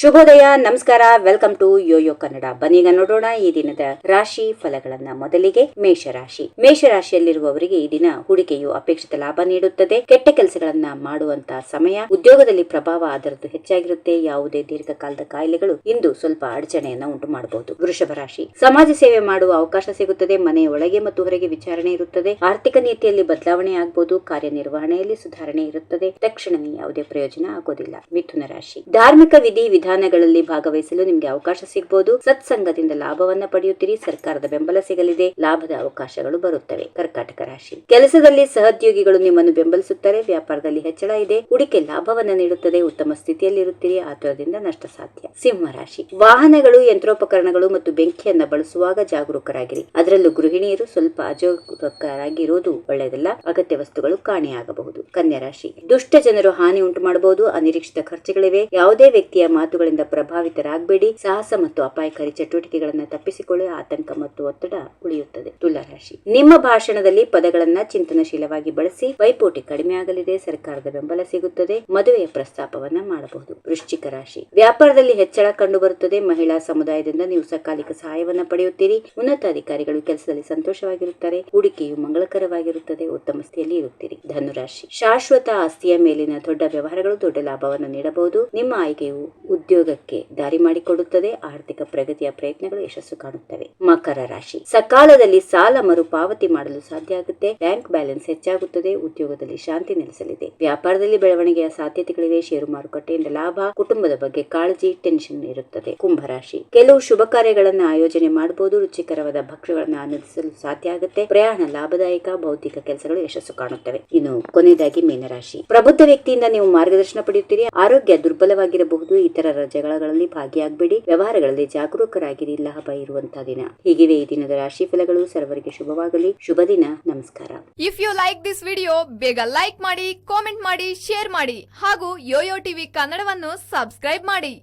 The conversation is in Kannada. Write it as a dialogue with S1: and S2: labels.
S1: ಶುಭೋದಯ, ನಮಸ್ಕಾರ, ವೆಲ್ಕಮ್ ಟು ಯೋಯೋ ಕನ್ನಡ. ಬನ್ನೀಗ ನೋಡೋಣ ಈ ದಿನದ ರಾಶಿ ಫಲಗಳನ್ನ ಮೊದಲಿಗೆ ಮೇಷರಾಶಿ. ಮೇಷರಾಶಿಯಲ್ಲಿರುವವರಿಗೆ ಈ ದಿನ ಹೂಡಿಕೆಯು ಅಪೇಕ್ಷಿತ ಲಾಭ ನೀಡುತ್ತದೆ. ಕೆಟ್ಟ ಕೆಲಸಗಳನ್ನ ಮಾಡುವಂತಹ ಸಮಯ, ಉದ್ಯೋಗದಲ್ಲಿ ಪ್ರಭಾವ ಅದರದ್ದು ಹೆಚ್ಚಾಗಿರುತ್ತೆ. ಯಾವುದೇ ದೀರ್ಘಕಾಲದ ಕಾಯಿಲೆಗಳು ಇಂದು ಸ್ವಲ್ಪ ಅಡಚಣೆಯನ್ನ ಉಂಟು ಮಾಡಬಹುದು ವೃಷಭ ರಾಶಿ. ಸಮಾಜ ಸೇವೆ ಮಾಡುವ ಅವಕಾಶ ಸಿಗುತ್ತದೆ. ಮನೆಯ ಒಳಗೆ ಮತ್ತು ಹೊರಗೆ ವಿಚಾರಣೆ ಇರುತ್ತದೆ. ಆರ್ಥಿಕ ನೀತಿಯಲ್ಲಿ ಬದಲಾವಣೆ ಆಗಬಹುದು ಕಾರ್ಯನಿರ್ವಹಣೆಯಲ್ಲಿ ಸುಧಾರಣೆ ಇರುತ್ತದೆ. ತಕ್ಷಣವೇ ಯಾವುದೇ ಪ್ರಯೋಜನ ಆಗೋದಿಲ್ಲ. ಮಿಥುನ ರಾಶಿ. ಧಾರ್ಮಿಕ ವಿಧಿ ವಿಧಾನಗಳಲ್ಲಿ ಭಾಗವಹಿಸಲು ನಿಮಗೆ ಅವಕಾಶ ಸಿಗಬಹುದು ಸತ್ಸಂಗದಿಂದ ಲಾಭವನ್ನ ಪಡೆಯುತ್ತೀರಿ. ಸರ್ಕಾರದ ಬೆಂಬಲ ಸಿಗಲಿದೆ. ಲಾಭದ ಅವಕಾಶಗಳು ಬರುತ್ತವೆ. ಕರ್ಕಾಟಕ ರಾಶಿ. ಕೆಲಸದಲ್ಲಿ ಸಹೋದ್ಯೋಗಿಗಳು ನಿಮ್ಮನ್ನು ಬೆಂಬಲಿಸುತ್ತಾರೆ. ವ್ಯಾಪಾರದಲ್ಲಿ ಹೆಚ್ಚಳ ಇದೆ. ಹೂಡಿಕೆ ಲಾಭವನ್ನ ನೀಡುತ್ತದೆ. ಉತ್ತಮ ಸ್ಥಿತಿಯಲ್ಲಿರುತ್ತೀರಿ. ಆತುರದಿಂದ ನಷ್ಟ ಸಾಧ್ಯ. ಸಿಂಹ ರಾಶಿ. ವಾಹನಗಳು, ಯಂತ್ರೋಪಕರಣಗಳು ಮತ್ತು ಬೆಂಕಿಯನ್ನ ಬಳಸುವಾಗ ಜಾಗರೂಕರಾಗಿರಿ. ಅದರಲ್ಲೂ ಗೃಹಿಣಿಯರು ಸ್ವಲ್ಪ ಅಜಾಗರೂಕರಾಗಿರುವುದು ಒಳ್ಳೆಯದಲ್ಲ. ಅಗತ್ಯ ವಸ್ತುಗಳು ಕಾಣೆಯಾಗಬಹುದು. ಕನ್ಯಾ ರಾಶಿ. ದುಷ್ಟ ಜನರು ಹಾನಿ ಉಂಟು ಮಾಡಬಹುದು. ಅನಿರೀಕ್ಷಿತ ಖರ್ಚುಗಳಿವೆ. ಯಾವುದೇ ವ್ಯಕ್ತಿಯ ಮಾತುಗಳಿಂದ ಪ್ರಭಾವಿತರಾಗಬೇಡಿ. ಸಾಹಸ ಮತ್ತು ಅಪಾಯಕಾರಿ ಚಟುವಟಿಕೆಗಳನ್ನು ತಪ್ಪಿಸಿಕೊಳ್ಳಿ. ಆತಂಕ ಮತ್ತು ಒತ್ತಡ ಉಳಿಯುತ್ತದೆ. ತುಲಾರಾಶಿ ನಿಮ್ಮ ಭಾಷಣದಲ್ಲಿ ಪದಗಳನ್ನ ಚಿಂತನಶೀಲವಾಗಿ ಬಳಸಿ ಪೈಪೋಟಿ ಕಡಿಮೆ ಆಗಲಿದೆ. ಸರ್ಕಾರದ ಬೆಂಬಲ ಸಿಗುತ್ತದೆ. ಮದುವೆಯ ಪ್ರಸ್ತಾಪವನ್ನ ಮಾಡಬಹುದು. ವೃಶ್ಚಿಕ ರಾಶಿ. ವ್ಯಾಪಾರದಲ್ಲಿ ಹೆಚ್ಚಳ ಕಂಡುಬರುತ್ತದೆ. ಮಹಿಳಾ ಸಮುದಾಯದಿಂದ ನೀವು ಸಕಾಲಿಕ ಸಹಾಯವನ್ನ ಪಡೆಯುತ್ತೀರಿ. ಉನ್ನತ ಅಧಿಕಾರಿಗಳು ಕೆಲಸದಲ್ಲಿ ಸಂತೋಷವಾಗಿರುತ್ತಾರೆ. ಹೂಡಿಕೆಯು ಮಂಗಳಕರವಾಗಿರುತ್ತದೆ. ಉತ್ತಮ ಸ್ಥಿತಿಯಲ್ಲಿ ಇರುತ್ತೀರಿ. ಧನುರಾಶಿ. ಶಾಶ್ವತ ಆಸ್ತಿಯ ಮೇಲಿನ ದೊಡ್ಡ ವ್ಯವಹಾರಗಳು ದೊಡ್ಡ ಲಾಭವನ್ನು ನೀಡಬಹುದು. ನಿಮ್ಮ ಆಯ್ಕೆಯು ಉದ್ಯೋಗಕ್ಕೆ ದಾರಿ ಮಾಡಿಕೊಡುತ್ತದೆ. ಆರ್ಥಿಕ ಪ್ರಗತಿಯ ಪ್ರಯತ್ನಗಳು ಯಶಸ್ಸು ಕಾಣುತ್ತವೆ. ಮಕರ ರಾಶಿ. ಸಕಾಲದಲ್ಲಿ ಸಾಲ ಮರುಪಾವತಿ ಮಾಡಲು ಸಾಧ್ಯ ಆಗುತ್ತೆ. ಬ್ಯಾಂಕ್ ಬ್ಯಾಲೆನ್ಸ್ ಹೆಚ್ಚಾಗುತ್ತದೆ. ಉದ್ಯೋಗದಲ್ಲಿ ಶಾಂತಿ ನೆಲೆಸಲಿದೆ. ವ್ಯಾಪಾರದಲ್ಲಿ ಬೆಳವಣಿಗೆಯ ಸಾಧ್ಯತೆಗಳಿವೆ. ಷೇರು ಮಾರುಕಟ್ಟೆಯಿಂದ ಲಾಭ, ಕುಟುಂಬದ ಬಗ್ಗೆ ಕಾಳಜಿ ಟೆನ್ಷನ್ ಇರುತ್ತದೆ. ಕುಂಭರಾಶಿ ಕೆಲವು ಶುಭ ಕಾರ್ಯಗಳನ್ನು ಆಯೋಜನೆ ಮಾಡಬಹುದು. ರುಚಿಕರವಾದ ಭಕ್ಷ್ಯಗಳನ್ನು ಆನಂದಿಸಲು ಸಾಧ್ಯ ಆಗುತ್ತೆ. ಪ್ರಯಾಣ ಲಾಭದಾಯಕ, ಭೌತಿಕ ಕೆಲಸಗಳು ಯಶಸ್ಸು ಕಾಣುತ್ತವೆ. ಇನ್ನು ಕೊನೆಯದಾಗಿ ಮೀನರಾಶಿ. ಪ್ರಬುದ್ಧ ವ್ಯಕ್ತಿಯಿಂದ ನೀವು ಮಾರ್ಗದರ್ಶನ ಪಡೆಯುತ್ತೀರಿ. ಆರೋಗ್ಯ ದುರ್ಬಲವಾಗಿರಬಹುದು. ಇತರರ ಜಗಳಗಳಲ್ಲಿ ಭಾಗಿಯಾಗಬೇಡಿ. ವ್ಯವಹಾರಗಳಲ್ಲಿ ಜಾಗರೂಕರಾಗಿರಿ, ಲಾಭ ಇರುವಂತಹ ದಿನ. ಹೀಗಿದೆ ಈ ದಿನದ ರಾಶಿ ಫಲಗಳು. ಸರ್ವರಿಗೆ ಶುಭವಾಗಲಿ. ಶುಭ ದಿನ. ನಮಸ್ಕಾರ.
S2: If you like this video ಬೇಗ ಲೈಕ್ ಮಾಡಿ ಕಾಮೆಂಟ್ ಮಾಡಿ ಶೇರ್ ಮಾಡಿ. ಹಾಗೂ ಯೋಯೋ ಟಿವಿ ಕನ್ನಡವನ್ನು ಸಬ್ಸ್ಕ್ರೈಬ್ ಮಾಡಿ.